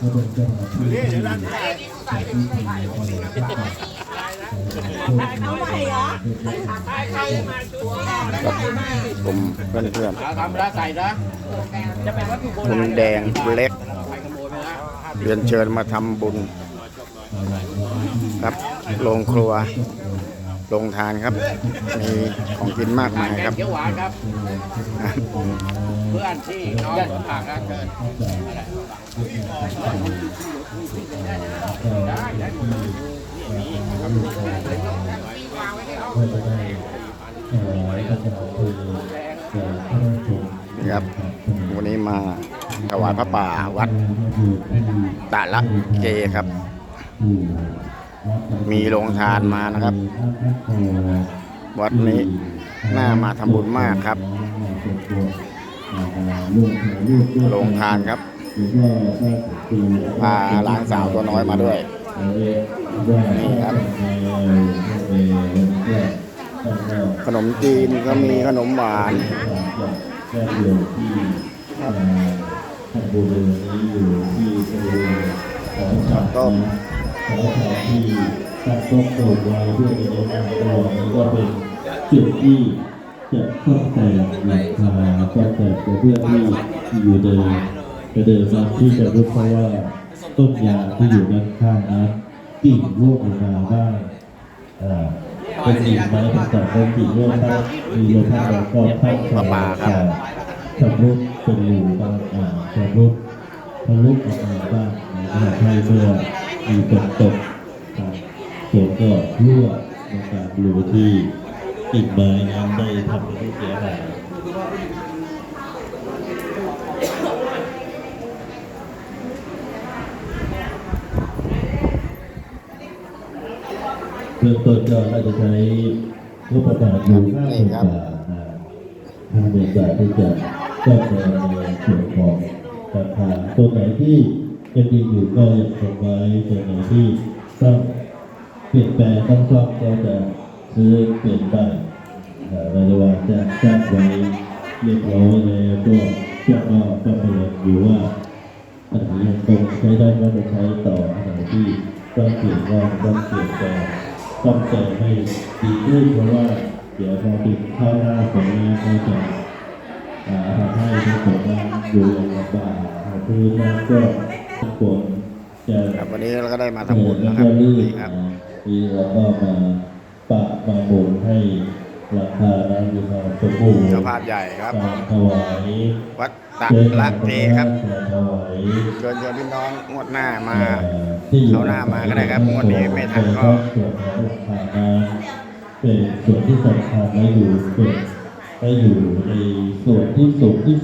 ก็เป็นเจ้าหน้าที่ที่จัดพิธีในวันที่เอาใหม่เหรอกับกลุ่มเพื่อนเพื่อนทำแล้วใส่นะๆคุณแดงเล็กเรียนเชิญมาทำบุญ ครับโรงครัว โรงทานครับ มีของกินมากมายครับเขียวหวานครับ เพื่อนที่น้องฝากนะเชิญก็จะได้เอ่อก็จะคือเอ่อพระราชทานนี่ครับ วันนี้มาถวายพระป่าวัดตะละเกครับ มีโรงทานมานะครับ วัดนี้น่ามาทำบุญมากครับโรงทานครับพาหลานสาวตัวน้อยมาด้วย นี่ครับ ขนมจีนก็มีขนมหวานที่ทำบุญนี้อยู่ที่บริเวณของฉันต้ม ของฉันที่ตั้งโต๊ะปลูกไว้เพื่อจะได้นั่งรอนี้ก็เป็นจุดที่จะซ่อมแต่งหลังคาซ่อมแต่งเพื่อที่อยู่เดิมจะเดินมาที่จะรู้เพราะว่าต้นยางที่อยู่ด้านข้างนั้นกิ่งร่วงลงมาบ้อ่าเป็นกิ่งไม้ต่างๆเป็นกิ่งร่วงบ้มีโยธาแล้วก็พัดปลาปลาครับชำรุดเป็นรูบ้างอ่าชำรุดทะลุออกมาบ้างนะครับให้เมื่อ มีฝนตกครับฝนก็รั่วนะครับรูที่กิ่งไม้นั้นได้ทำให้เสียหายเบื้องต้นก็น่าจะใช้งบประมาณอยู่ห้าหมื่นบาทนะห้าหมื่นบาทที่จะซ่อมแซมในส่วนของราคาตัวไหนที่ ยังดีอยู่ก็ยังคงไว้ตัวไหนที่ต้องเปลี่ยนแปลงต้องซ่อมก็จะซื้อเปลี่ยนไปอ่เราจะว่าจะจ้างไว้เรียบร้อยแล้วก็จะก็ประเมินอยู่ว่าอันไหนยังคงใช้ได้ก็จะใช้ต่ออันไหนที่ต้องเปลี่ยนก็ต้องเปลี่ยนแปลงต้องแต่งให้ดีขึ้นเพราะว่าเดี๋ยวพอติดเข้าหน้าฝนแล้ก็จะทำให้ในฝนนั้นอยู่อย่างลำบากพื้นนั้นก็ ครับวันนี้เราก็ได้มาทำบุญนะครับแล้วก็ลื่นนี่ครับที่เราก็มาปะมาบ่มให้ราคานั้นมีความสมบูรณ์เจ้าภาพใหญ่ครับการถวายวัดตะละเกครับการถวายเชิญชวนพี่น้องงวดหน้ามาที่อยู่เอาหน้ามาก็ได้ครับงวดนี้ไม่ทันก็ส่วนของราคานั้นเป็นส่วนที่สำคัญและอยู่เป็นและอยู่ในส่วนที่สูงที่